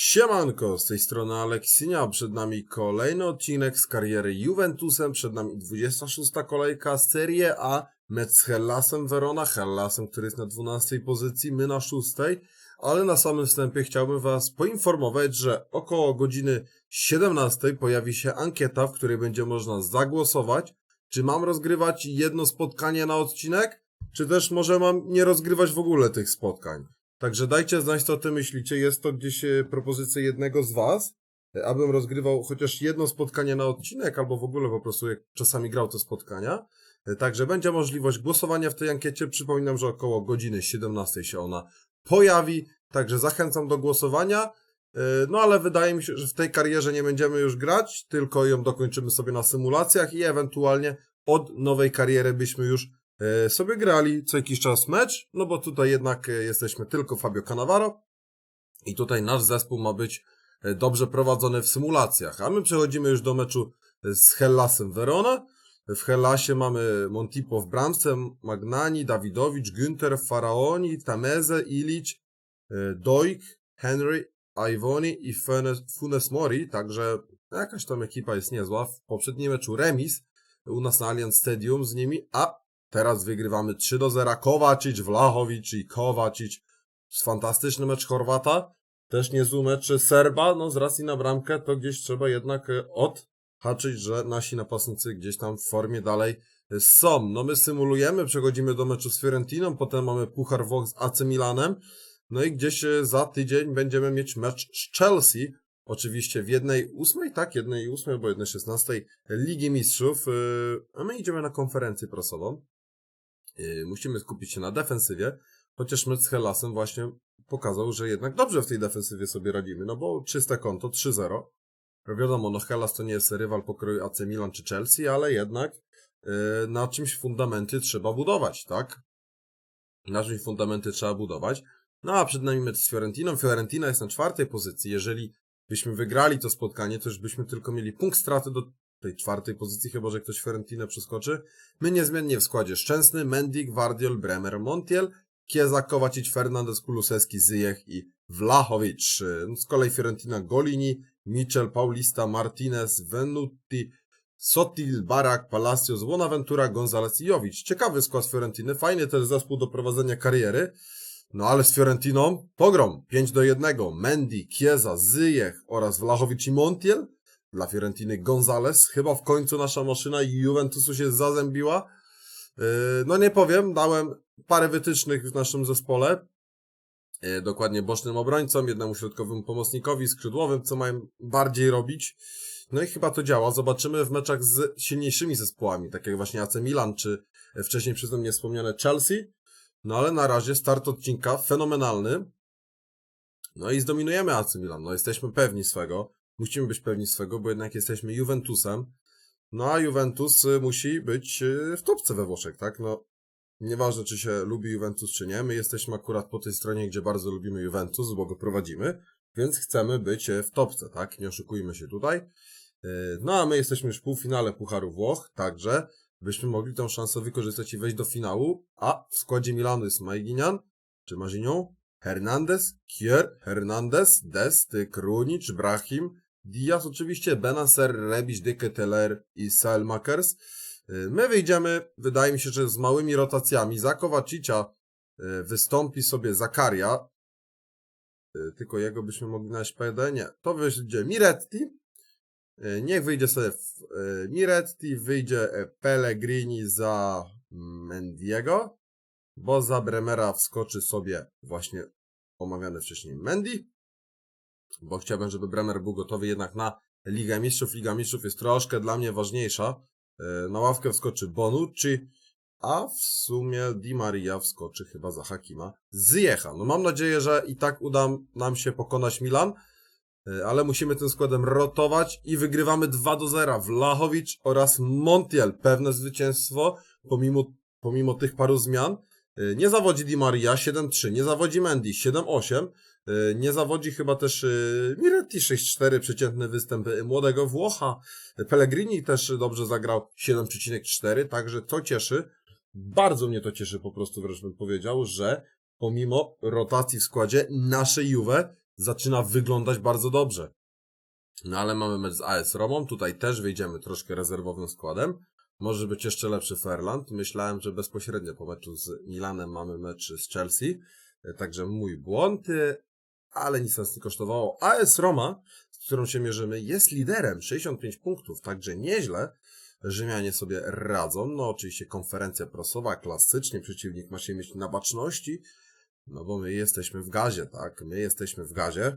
Siemanko, z tej strony Aleksinia, przed nami kolejny odcinek z kariery Juventusem, przed nami 26. kolejka Serie A, mecz z Hellasem Verona, Hellasem, który jest na 12 pozycji, my na 6, ale na samym wstępie chciałbym Was poinformować, że około godziny 17 pojawi się ankieta, w której będzie można zagłosować, czy mam rozgrywać jedno spotkanie na odcinek, czy też może mam nie rozgrywać w ogóle tych spotkań. Także dajcie znać, co o tym myślicie. Jest to gdzieś e, propozycja jednego z was, e, abym rozgrywał chociaż jedno spotkanie na odcinek, albo w ogóle po prostu jak czasami grał te spotkania. E, Także będzie możliwość głosowania w tej ankiecie. Przypominam, że około godziny 17 się ona pojawi. Także zachęcam do głosowania. No ale wydaje mi się, że w tej karierze nie będziemy już grać, tylko ją dokończymy sobie na symulacjach i ewentualnie od nowej kariery byśmy już sobie grali co jakiś czas mecz, no bo tutaj jednak e, jesteśmy tylko Fabio Cannavaro i tutaj nasz zespół ma być e, dobrze prowadzony w symulacjach, a my przechodzimy już do meczu e, z Hellasem Verona. W Hellasie mamy Montipo w bramce, Magnani, Dawidowicz, Günther, Faraoni, Tameze, Ilic, e, Dojk, Henry, Ivoni i Funes Mori, także jakaś tam ekipa jest niezła. W poprzednim meczu remis u nas na Allianz Stadium z nimi, a teraz wygrywamy 3 do 0. Kovacic, Vlahovic i Kovacic. Fantastyczny mecz Chorwata. Też niezły mecz Serba. No z racji na bramkę to gdzieś trzeba jednak e, odhaczyć, że nasi napastnicy gdzieś tam w formie dalej e, są. No my symulujemy, przechodzimy do meczu z Fiorentiną, potem mamy Puchar Włoch z AC Milanem. No i gdzieś e, za tydzień będziemy mieć mecz z Chelsea. Oczywiście w jednej ósmej, tak, jednej ósmej, bo jednej szesnastej Ligi Mistrzów, a my idziemy na konferencję prasową. Yy, Musimy skupić się na defensywie, chociaż mecz z Hellasem właśnie pokazał, że jednak dobrze w tej defensywie sobie radzimy, no bo czyste konto 3-0. No Wiadomo, no Hellas to nie jest rywal pokroju AC Milan czy Chelsea, ale jednak yy, na czymś fundamenty trzeba budować, tak? Na czymś fundamenty trzeba budować. No a przed nami mecz z Fiorentiną. Fiorentina jest na czwartej pozycji. Jeżeli byśmy wygrali to spotkanie, to już byśmy tylko mieli punkt straty do tej czwartej pozycji, chyba że ktoś Fiorentinę przeskoczy. My niezmiennie w składzie Szczęsny, Mendik, Wardiol, Bremer, Montiel, Kieza, Kowacic, Fernandez, Kulusewski, Zyjech i Vlahovic. Z kolei Fiorentina Golini, Mitchell, Paulista, Martinez, Venuti, Sotil, Barak, Palacios, Bonaventura, Gonzalez i Jovic. Ciekawy skład Fiorentiny, fajny też zespół do prowadzenia kariery. No ale z Fiorentiną pogrom 5 do 1. Mendy, Chiesa, Zyjech oraz Vlahovic i Montiel. Dla Fiorentiny Gonzales. Chyba w końcu nasza maszyna Juventusu się zazębiła. Yy, No nie powiem, dałem parę wytycznych w naszym zespole. Yy, Dokładnie bocznym obrońcom, jednemu środkowemu pomocnikowi, skrzydłowym, co mają bardziej robić. No i chyba to działa. Zobaczymy w meczach z silniejszymi zespołami, tak jak właśnie AC Milan, czy wcześniej przeze mnie wspomniane Chelsea. No ale na razie start odcinka fenomenalny. No i zdominujemy AC Milan. No jesteśmy pewni swego. Musimy być pewni swego, bo jednak jesteśmy Juventusem. No a Juventus y, musi być y, w topce we Włoszech, tak? No nieważne czy się lubi Juventus czy nie. My jesteśmy akurat po tej stronie, gdzie bardzo lubimy Juventus, bo go prowadzimy. Więc chcemy być y, w topce, tak? Nie oszukujmy się tutaj. No a my jesteśmy już w półfinale Pucharu Włoch, także byśmy mogli tę szansę wykorzystać i wejść do finału, a w składzie Milanu jest Majginian, czy Marzinio, Hernandez, Kier, Hernandez, Dest, Krunic, Brahim, Diaz oczywiście, Benacer, Rebic, Dyke, Teller i Selmakers. Y, My wyjdziemy, wydaje mi się, że z małymi rotacjami. Za Kowacicia y, wystąpi sobie Zakaria, Y, tylko jego byśmy mogli na SPD, nie. To wyjdzie Miretti, Niech wyjdzie sobie Miretti, wyjdzie e, Pellegrini za Mendiego, bo za Bremera wskoczy sobie właśnie omawiany wcześniej Mendy, bo chciałbym, żeby Bremer był gotowy jednak na Ligę Mistrzów. Liga Mistrzów jest troszkę dla mnie ważniejsza. Y, Na ławkę wskoczy Bonucci, a w sumie Di Maria wskoczy chyba za Hakima. Zjecha. No mam nadzieję, że i tak uda nam się pokonać Milan. Y, ale musimy tym składem rotować i wygrywamy 2 do 0. Vlahovic oraz Montiel. Pewne zwycięstwo, pomimo, pomimo tych paru zmian. Y, Nie zawodzi Di Maria 7-3, nie zawodzi Mendy 7-8, y, nie zawodzi chyba też y, Miretti 6-4, przeciętny występ młodego Włocha. Pellegrini też dobrze zagrał 7,4, także to cieszy. Bardzo mnie to cieszy po prostu, wręcz bym powiedział, że pomimo rotacji w składzie nasze Juve zaczyna wyglądać bardzo dobrze. No ale mamy mecz z AS Romą, tutaj też wyjdziemy troszkę rezerwowym składem. Może być jeszcze lepszy Ferland. Myślałem, że bezpośrednio po meczu z Milanem mamy mecz z Chelsea. E, Także mój błąd, e, ale nic nas nie kosztowało. AS Roma, z którą się mierzymy, jest liderem, 65 punktów, także nieźle. Rzymianie sobie radzą. No oczywiście konferencja prasowa, klasycznie przeciwnik ma się mieć na baczności, no bo my jesteśmy w gazie, tak? My jesteśmy w gazie.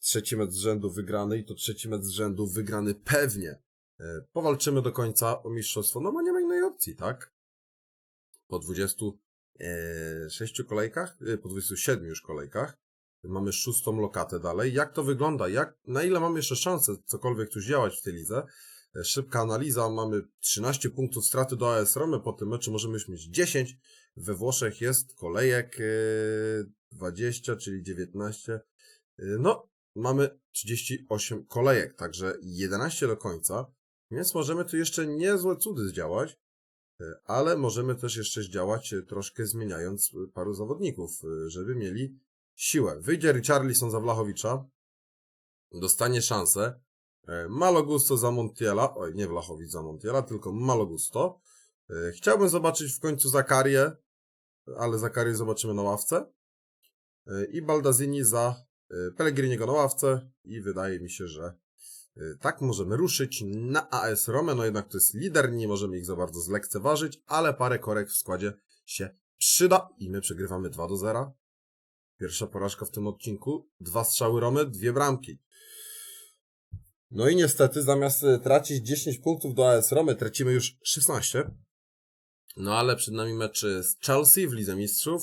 Trzeci mecz z rzędu wygrany i to trzeci mecz z rzędu wygrany pewnie. E, Powalczymy do końca o mistrzostwo, no bo nie ma innej opcji, tak? Po 26 kolejkach, e, po 27 już kolejkach, mamy szóstą lokatę dalej. Jak to wygląda? Jak, na ile mamy jeszcze szansę cokolwiek tu działać w tej lidze? E, Szybka analiza, mamy 13 punktów straty do AS Romy, po tym meczu możemy już mieć 10. We Włoszech jest kolejek e, 20, czyli 19. E, No, mamy 38 kolejek, także 11 do końca, więc możemy tu jeszcze niezłe cudy zdziałać, e, ale możemy też jeszcze zdziałać e, troszkę zmieniając e, paru zawodników, żeby mieli siłę. Wyjdzie Richarlison za Wlachowicza, dostanie szansę, e, Malo Gusto za Montiela, oj nie Wlachowicz za Montiela, tylko Malo Gusto. E, Chciałbym zobaczyć w końcu Zakarię, ale Zakarię zobaczymy na ławce. I Baldazini za Pellegriniego na ławce i wydaje mi się, że tak możemy ruszyć na AS Romę, no jednak to jest lider, nie możemy ich za bardzo zlekceważyć, ale parę korek w składzie się przyda i my przegrywamy 2 do 0. Pierwsza porażka w tym odcinku, dwa strzały Romy, dwie bramki. No i niestety zamiast e, tracić 10 punktów do AS Romy, tracimy już 16. No ale przed nami mecz e, z Chelsea w Lidze Mistrzów,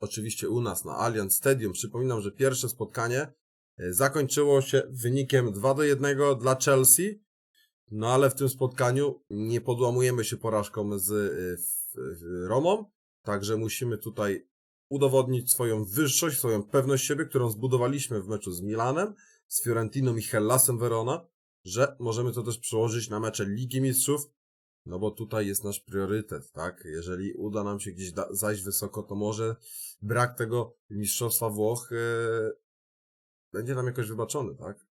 oczywiście u nas na Allianz Stadium. Przypominam, że pierwsze spotkanie zakończyło się wynikiem 2 do 1 dla Chelsea. No ale w tym spotkaniu nie podłamujemy się porażką z e, Romą, także musimy tutaj udowodnić swoją wyższość, swoją pewność siebie, którą zbudowaliśmy w meczu z Milanem, z Fiorentiną i Hellasem Verona, że możemy to też przełożyć na mecze Ligi Mistrzów, no bo tutaj jest nasz priorytet, tak? Jeżeli uda nam się gdzieś zajść wysoko, to może brak tego Mistrzostwa Włoch e, będzie nam jakoś wybaczony, tak?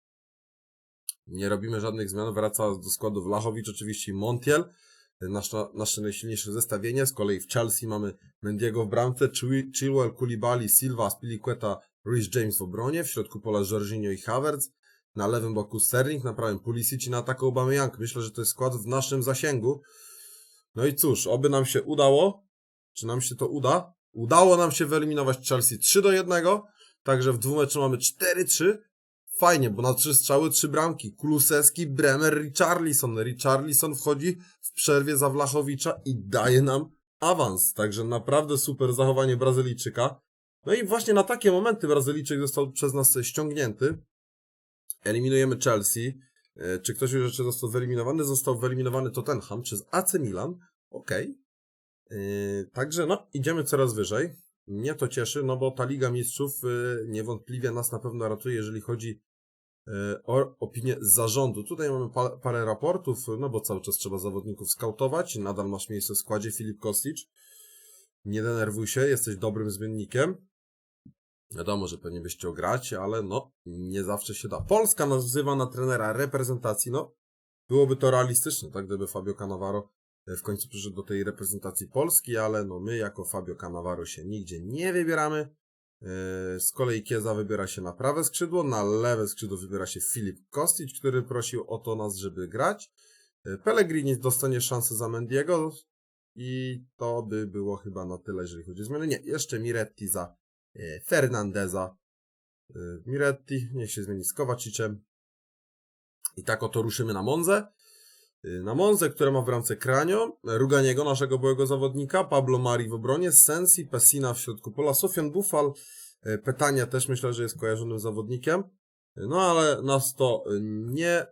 Nie robimy żadnych zmian, wraca do składu Wlachowicz, oczywiście Montiel, nasze, nasze najsilniejsze zestawienie. Z kolei w Chelsea mamy Mendiego w bramce, Chil- Chilwell, Koulibaly, Silva, Spiliqueta, Rhys James w obronie, w środku pola Jorginho i Havertz, na lewym boku Sterling, na prawym Pulisic i na ataku Aubameyang. Myślę, że to jest skład w naszym zasięgu. No i cóż, oby nam się udało. Czy nam się to uda? Udało nam się wyeliminować Chelsea 3 do 1, także w dwumeczu mamy 4-3. Fajnie, bo na trzy strzały, trzy bramki. Kulusewski, Bremer, Richarlison. Richarlison wchodzi w przerwie za Wlachowicza i daje nam awans. Także naprawdę super zachowanie Brazylijczyka. No i właśnie na takie momenty Brazylijczyk został przez nas ściągnięty. Eliminujemy Chelsea. E, Czy ktoś już jeszcze został wyeliminowany? Został wyeliminowany Tottenham przez AC Milan. Okej. Yy, Także no, idziemy coraz wyżej. Mnie to cieszy, no bo ta Liga Mistrzów yy, niewątpliwie nas na pewno ratuje, jeżeli chodzi yy, o opinię zarządu. Tutaj mamy pa parę raportów, no bo cały czas trzeba zawodników skautować. Nadal masz miejsce w składzie Filip Kostic. Nie denerwuj się, jesteś dobrym zmiennikiem. Wiadomo, że pewnie byś chciał grać, ale no, nie zawsze się da. Polska nas wzywa na trenera reprezentacji, no, byłoby to realistyczne, tak, gdyby Fabio Cannavaro w końcu przyszedł do tej reprezentacji Polski, ale no my jako Fabio Cannavaro się nigdzie nie wybieramy. E, Z kolei Kieza wybiera się na prawe skrzydło, na lewe skrzydło wybiera się Filip Kostic, który prosił o to nas, żeby grać. E, Pellegrini dostanie szansę za Mendiego i to by było chyba na tyle, jeżeli chodzi o zmiany. Nie, jeszcze Miretti za e, Fernandeza. Miretti, niech się zmieni z Kowacicem. I tak oto ruszymy na Monzę. Y, Na Monzę, która ma w bramce Kranio, Ruganiego, naszego byłego zawodnika, Pablo Mari w obronie, Sensi, Pessina w środku pola, Sofian Bufal, y, Petania też myślę, że jest kojarzonym zawodnikiem. Y, No ale nas to nie,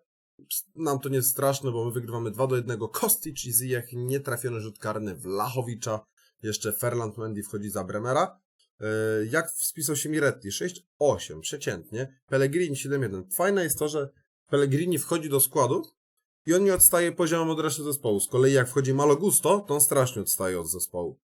nam to nie jest straszne, bo my wygrywamy 2 do 1. Kostic i Ziyech, nietrafiony rzut karny Wlachowicza, jeszcze Ferland Mendy wchodzi za Bremera. Jak spisał się Miretti? 6-8, przeciętnie. Pellegrini 7-1. Fajne jest to, że Pellegrini wchodzi do składu, i on nie odstaje poziomem od reszty zespołu. Z kolei jak wchodzi Malo Gusto, to on strasznie odstaje od zespołu.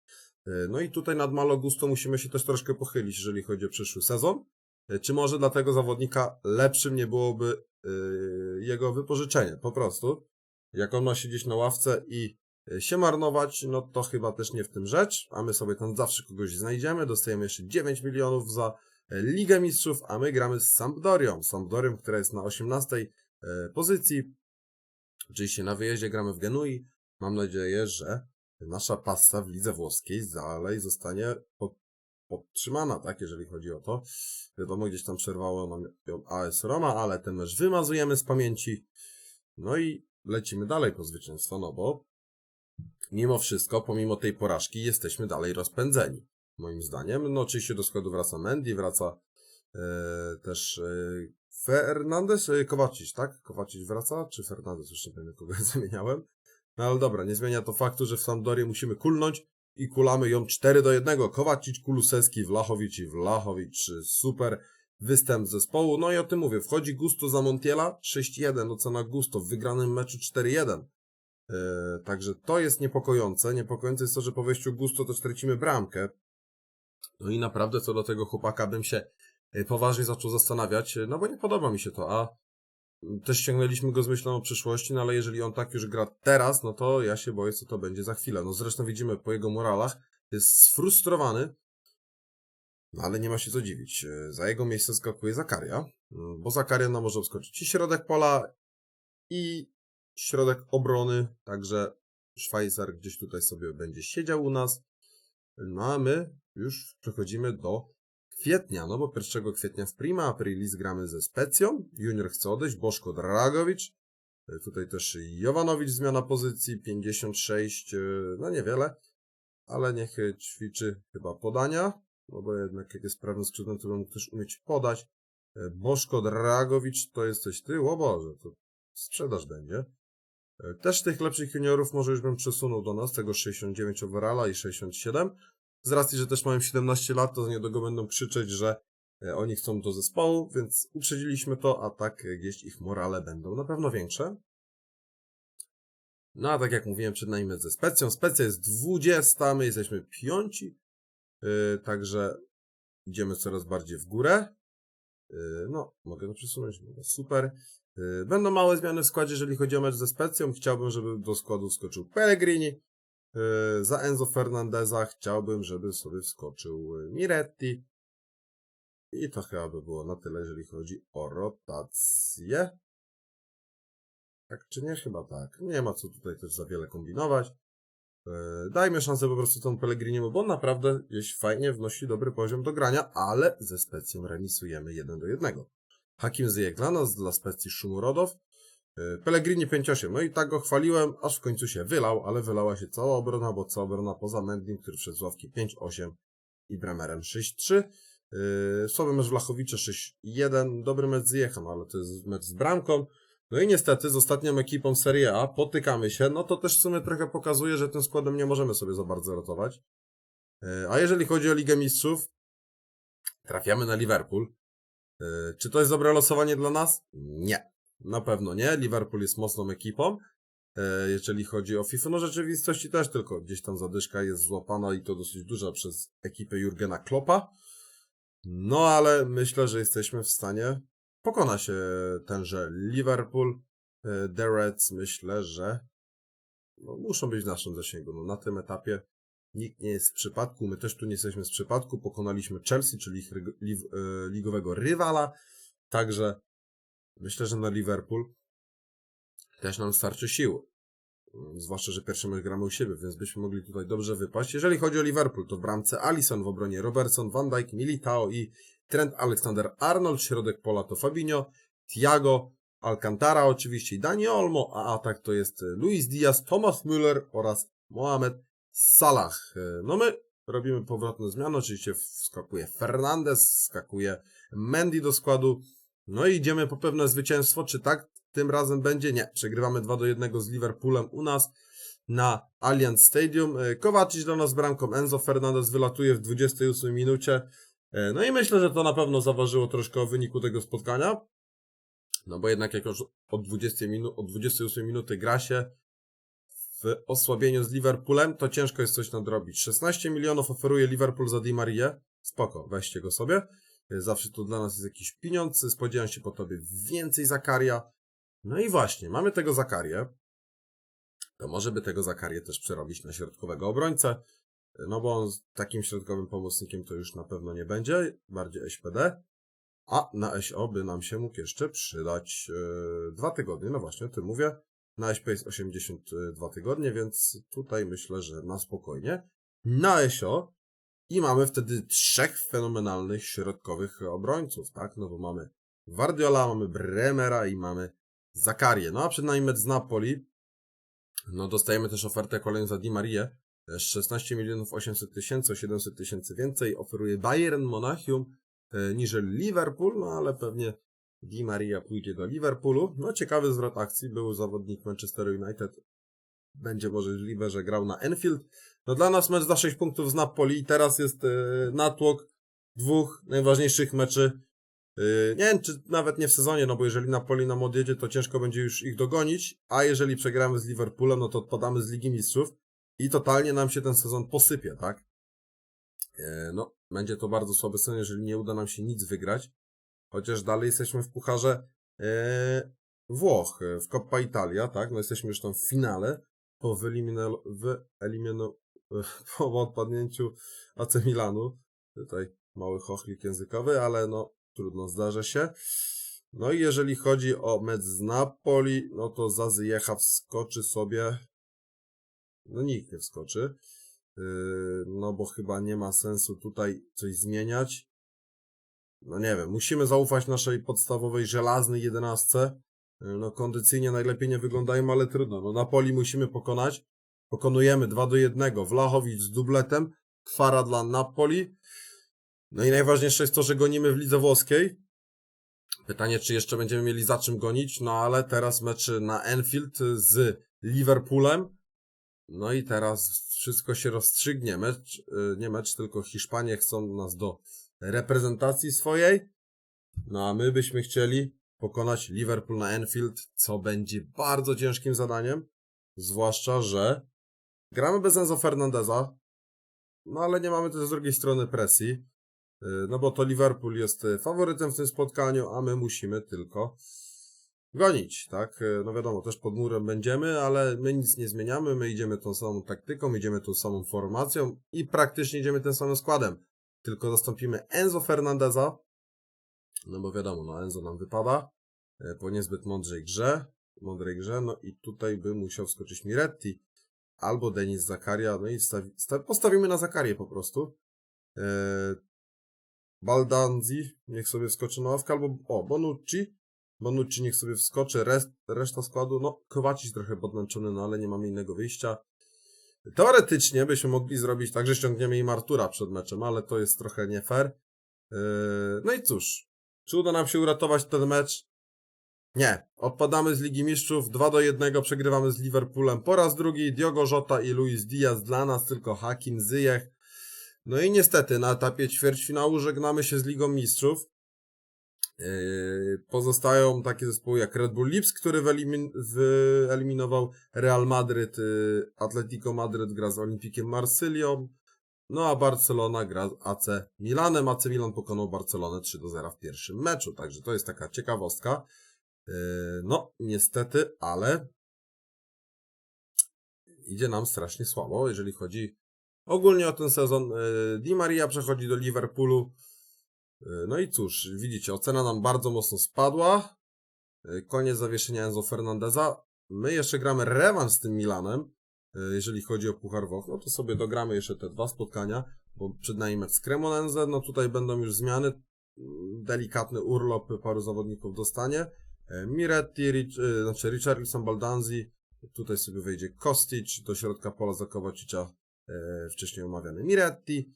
E, No i tutaj nad Malo Gusto musimy się też troszkę pochylić, jeżeli chodzi o przyszły sezon. e, czy może dla tego zawodnika lepszym nie byłoby yy, jego wypożyczenie, po prostu. Jak on ma siedzieć na ławce i e, się marnować, no to chyba też nie w tym rzecz, a my sobie tam zawsze kogoś znajdziemy, dostajemy jeszcze 9 milionów za e, Ligę Mistrzów, a my gramy z Sampdorią, Sampdorią, która jest na 18 e, pozycji, oczywiście na wyjeździe gramy w Genui, mam nadzieję, że nasza passa w lidze włoskiej dalej zostanie pod, podtrzymana, tak, jeżeli chodzi o to. Wiadomo, gdzieś tam przerwało nam AS Roma, ale ten mecz wymazujemy z pamięci. No i lecimy dalej po zwycięstwo, no bo mimo wszystko, pomimo tej porażki, jesteśmy dalej rozpędzeni. Moim zdaniem. No oczywiście do składu wraca Mendy, wraca też e, Fernandez, e, Kowacic, tak? Kowacic wraca, czy Fernandez? Już nie wiem, kogo ja zamieniałem. No ale dobra, nie zmienia to faktu, że w Sampdorii musimy kulnąć i kulamy ją 4 do 1. Kowacic, Kulusewski, Wlachowicz i Wlachowicz. Super występ zespołu. No i o tym mówię. Wchodzi Gusto za Montiela 6-1. Ocena Gusto w wygranym meczu 4-1. Yy, także to jest niepokojące. Niepokojące jest to, że po wejściu Gusto też tracimy bramkę. No i naprawdę co do tego chłopaka bym się poważnie zaczął zastanawiać, yy, no bo nie podoba mi się to, a też ściągnęliśmy go z myślą o przyszłości, no ale jeżeli on tak już gra teraz, no to ja się boję, co to będzie za chwilę. No zresztą widzimy po jego moralach, jest sfrustrowany, no ale nie ma się co dziwić. E, Za jego miejsce skakuje Zakaria, mm, bo Zakaria nam może wskoczyć i środek pola, i środek obrony, także Szwajcar gdzieś tutaj sobie będzie siedział u nas. No a my już przechodzimy do kwietnia, no bo 1 kwietnia w Prima Aprilis gramy ze Specją, Junior chce odejść, Boszko Dragowicz, E, tutaj też Jowanowicz zmiana pozycji, 56, e, no niewiele, ale niech ćwiczy chyba podania, no bo jednak jak jest prawym skrzydłem, to mógł też umieć podać. E, Boszko Dragowicz to jesteś ty, o Boże, to sprzedaż będzie. Też tych lepszych juniorów może już bym przesunął do nas, tego 69 overalla i 67. Z racji, że też mają 17 lat, to niedługo będą krzyczeć, że e, oni chcą do zespołu, więc uprzedziliśmy to, a tak e, gdzieś ich morale będą na pewno większe. No a tak jak mówiłem, przed nami ze Specją. Specja jest 20, my jesteśmy piąci, yy, także idziemy coraz bardziej w górę. Yy, no, mogę to przesunąć, no, super. Będą małe zmiany w składzie, jeżeli chodzi o mecz ze Specją. Chciałbym, żeby do składu wskoczył Pellegrini. Yy, Za Enzo Fernandeza chciałbym, żeby sobie wskoczył yy, Miretti. I to chyba by było na tyle, jeżeli chodzi o rotację. Tak czy nie? Chyba tak. Nie ma co tutaj też za wiele kombinować. Yy, Dajmy szansę po prostu temu Pellegriniemu, bo on naprawdę gdzieś fajnie wnosi dobry poziom do grania, ale ze Specją remisujemy 1 do 1. Hakim nas, dla Specji Szumurodow. Yy, Pellegrini 5-8. No i tak go chwaliłem, aż w końcu się wylał, ale wylała się cała obrona, bo cała obrona poza Mendim, który wszedł z ławki 5-8 i Bremerem 6-3. Yy, Słaby mecz Wlachowicza 6-1. Dobry mecz Ziyecha, no ale to jest mecz z bramką. No i niestety z ostatnią ekipą Serie A potykamy się, no to też w sumie trochę pokazuje, że tym składem nie możemy sobie za bardzo rotować. Yy, A jeżeli chodzi o Ligę Mistrzów, trafiamy na Liverpool. Yy, Czy to jest dobre losowanie dla nas? Nie. Na pewno nie. Liverpool jest mocną ekipą. Yy, Jeżeli chodzi o FIFA, no rzeczywistości też tylko gdzieś tam zadyszka jest złapana i to dosyć duża przez ekipę Jurgena Kloppa. No ale myślę, że jesteśmy w stanie pokona się tenże Liverpool. E, The Reds myślę, że no, muszą być w naszym zasięgu. No, na tym etapie nikt nie jest w przypadku, my też tu nie jesteśmy z przypadku. Pokonaliśmy Chelsea, czyli ich e, ligowego rywala. Także myślę, że na Liverpool też nam starczy sił. Mm, Zwłaszcza, że pierwszy mecz gramy u siebie, więc byśmy mogli tutaj dobrze wypaść. Jeżeli chodzi o Liverpool, to w bramce Alisson, w obronie Robertson, Van Dijk, Militao i Trent Alexander-Arnold, środek pola to Fabinho, Thiago, Alcantara oczywiście i Dani Olmo, a atak to jest Luis Diaz, Thomas Müller oraz Mohamed Salah. E, No my robimy powrotne zmiany, oczywiście wskakuje Fernandez, skakuje Mendy do składu, no i idziemy po pewne zwycięstwo, czy tak tym razem będzie? Nie, przegrywamy 2 do 1 z Liverpoolem u nas na Allianz Stadium. E, Kowacic do nas bramką, Enzo Fernandez wylatuje w 28 minucie. E, No i myślę, że to na pewno zaważyło troszkę o wyniku tego spotkania. No bo jednak jak już od, 20 minu- od 28 minuty gra się w osłabieniu z Liverpoolem, to ciężko jest coś nadrobić. 16 milionów oferuje Liverpool za Di Marię. Spoko, weźcie go sobie. Zawsze to dla nas jest jakiś pieniądz, spodziewam się po tobie więcej Zakaria. No i właśnie, mamy tego Zakarię. To może by tego Zakarię też przerobić na środkowego obrońcę. No bo on takim środkowym pomocnikiem to już na pewno nie będzie, bardziej SPD. A na SO by nam się mógł jeszcze przydać e, dwa tygodnie. No właśnie, o tym mówię. Na SP jest 82 tygodnie, więc tutaj myślę, że na spokojnie. Na SO i mamy wtedy trzech fenomenalnych środkowych obrońców, tak? No bo mamy Guardiola, mamy Bremera i mamy Zakarię. No a przed nami z Napoli. No dostajemy też ofertę kolejną za Di Marię. 16 milionów 800 tysięcy, o 700 tysięcy więcej oferuje Bayern Monachium e, niż Liverpool, no ale pewnie Di Maria pójdzie do Liverpoolu. No ciekawy zwrot akcji, był zawodnik Manchester United. Będzie możliwe, że grał na Enfield. No dla nas mecz za 6 punktów z Napoli teraz jest e, natłok dwóch najważniejszych meczy. E, nie wiem, czy nawet nie w sezonie, no bo jeżeli Napoli nam odjedzie, to ciężko będzie już ich dogonić, a jeżeli przegramy z Liverpoolem, no to odpadamy z Ligi Mistrzów i totalnie nam się ten sezon posypie, tak? E, no, będzie to bardzo słaby sezon, jeżeli nie uda nam się nic wygrać. Chociaż dalej jesteśmy w pucharze e, Włoch, w Coppa Italia, tak? No jesteśmy już tam w finale po wyelimino, wyelimino, po odpadnięciu AC Milanu. Tutaj mały chochlik językowy, ale no trudno, zdarza się. No i jeżeli chodzi o mecz z Napoli, no to Zazyjecha wskoczy sobie. No nikt nie wskoczy. Yy, no bo chyba nie ma sensu tutaj coś zmieniać. No nie wiem, musimy zaufać naszej podstawowej żelaznej jedenastce. No kondycyjnie najlepiej nie wyglądają, ale trudno. No Napoli musimy pokonać. Pokonujemy 2 do 1. Wlachowicz z dubletem. Kwara dla Napoli. No i najważniejsze jest to, że gonimy w lidze włoskiej. Pytanie, czy jeszcze będziemy mieli za czym gonić, no ale teraz mecz na Enfield z Liverpoolem. No i teraz wszystko się rozstrzygnie. Mecz, y, nie mecz, tylko Hiszpanie chcą nas do reprezentacji swojej. No a my byśmy chcieli pokonać Liverpool na Enfield, co będzie bardzo ciężkim zadaniem. Zwłaszcza, że gramy bez Enzo Fernandeza. No ale nie mamy też z drugiej strony presji. Y, No bo to Liverpool jest y, faworytem w tym spotkaniu, a my musimy tylko gonić, tak? Y, No wiadomo, też pod murem będziemy, ale my nic nie zmieniamy, my idziemy tą samą taktyką, idziemy tą samą formacją i praktycznie idziemy tym samym składem. Tylko zastąpimy Enzo Fernandeza, no bo wiadomo, no Enzo nam wypada y, po niezbyt mądrzej grze, mądrej grze, no i tutaj by musiał wskoczyć Miretti albo Denis Zakaria, no i stawi, sta, postawimy na Zakarię po prostu. Y, Baldanzi, niech sobie wskoczy na ławkę, albo, o, Bonucci, Bonucci niech sobie wskoczy, rest, reszta składu, no, Kowacic trochę podmęczony, no ale nie mamy innego wyjścia. Teoretycznie byśmy mogli zrobić tak, że ściągniemy im Artura przed meczem, ale to jest trochę nie fair. Yy, no i cóż, czy uda nam się uratować ten mecz? Nie. Odpadamy z Ligi Mistrzów, 2 do 1, przegrywamy z Liverpoolem po raz drugi, Diogo Jota i Luis Diaz dla nas, tylko Hakim Zyjech. No i niestety na etapie ćwierćfinału żegnamy się z Ligą Mistrzów. Yy, Pozostają takie zespoły jak Red Bull Lipsk, który wyelimin- wyeliminował Real Madryt, yy, Atletico Madryt gra z Olimpikiem Marsylią, no a Barcelona gra z AC Milanem. AC Milan pokonał Barcelonę 3 do 0 w pierwszym meczu, także to jest taka ciekawostka. Yy, No, niestety, ale idzie nam strasznie słabo, jeżeli chodzi ogólnie o ten sezon. Yy, Di Maria przechodzi do Liverpoolu. Yy, No i cóż, widzicie, ocena nam bardzo mocno spadła. Koniec zawieszenia Enzo Fernandeza. My jeszcze gramy rewanż z tym Milanem, jeżeli chodzi o Puchar Włoch. No to sobie dogramy jeszcze te dwa spotkania, bo przed nami mecz z Cremonense. No tutaj będą już zmiany. Yy, Delikatny urlop paru zawodników dostanie. Yy, Miretti, Rich, yy, znaczy Richarlison, Baldanzi. Tutaj sobie wejdzie Kostic, do środka pola za Kowacicia yy, wcześniej omawiany Miretti.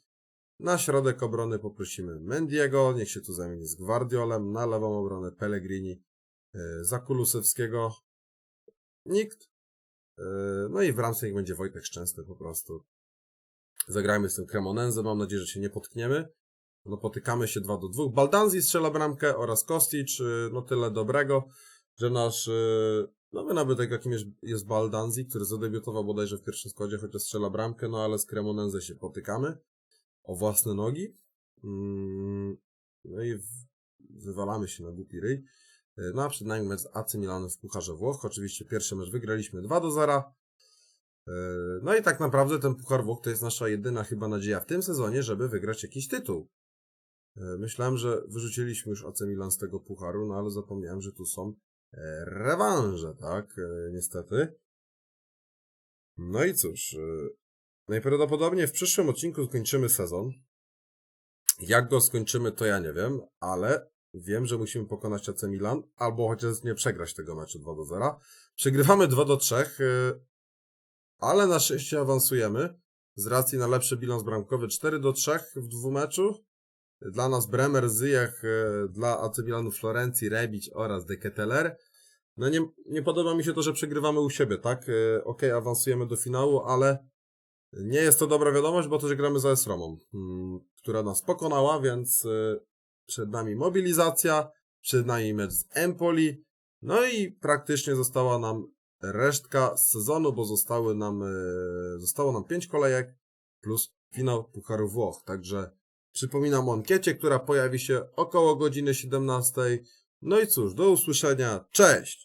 Na środek obrony poprosimy Mendiego, niech się tu zamieni z Guardiolem, na lewą obronę Pellegrini, za Kulusewskiego nikt. Yy, No i w ramce niech będzie Wojtek Szczęsny po prostu. Zagrajmy z tym Cremonense, mam nadzieję, że się nie potkniemy. No potykamy się 2 do 2. Baldanzi strzela bramkę oraz Kostic, yy, no tyle dobrego, że nasz yy, nowy nabytek jakim jest, jest Baldanzi, który zadebiutował bodajże w pierwszym składzie, chociaż strzela bramkę, no ale z Cremonense się potykamy o własne nogi. Mm, no i wywalamy się na głupi ryj. E, No a przed nami mecz AC Milanem w Pucharze Włoch. Oczywiście pierwszy mecz wygraliśmy 2 do 0. E, No i tak naprawdę ten Puchar Włoch to jest nasza jedyna chyba nadzieja w tym sezonie, żeby wygrać jakiś tytuł. E, Myślałem, że wyrzuciliśmy już AC Milan z tego pucharu, no ale zapomniałem, że tu są e, rewanże, tak? Niestety. No i cóż, najprawdopodobniej w przyszłym odcinku skończymy sezon. Jak go skończymy, to ja nie wiem, ale wiem, że musimy pokonać AC Milan, albo chociaż nie przegrać tego meczu 2 do 0. Przegrywamy 2 do 3, e, ale na szczęście awansujemy z racji na lepszy bilans bramkowy 4 do 3 w dwumeczu. Dla nas Bremer, Zyjech, e, dla AC Milanu Florencji, Rebić oraz De Ketteler. No nie, nie podoba mi się to, że przegrywamy u siebie, tak? E, Okej, awansujemy do finału, ale nie jest to dobra wiadomość, bo też gramy za AS Romą, mm, która nas pokonała, więc przed nami mobilizacja, przed nami mecz z Empoli, no i praktycznie została nam resztka sezonu, bo zostały nam, e, zostało nam 5 kolejek plus finał Pucharu Włoch, także przypominam o ankiecie, która pojawi się około godziny 17. No i cóż, do usłyszenia, cześć!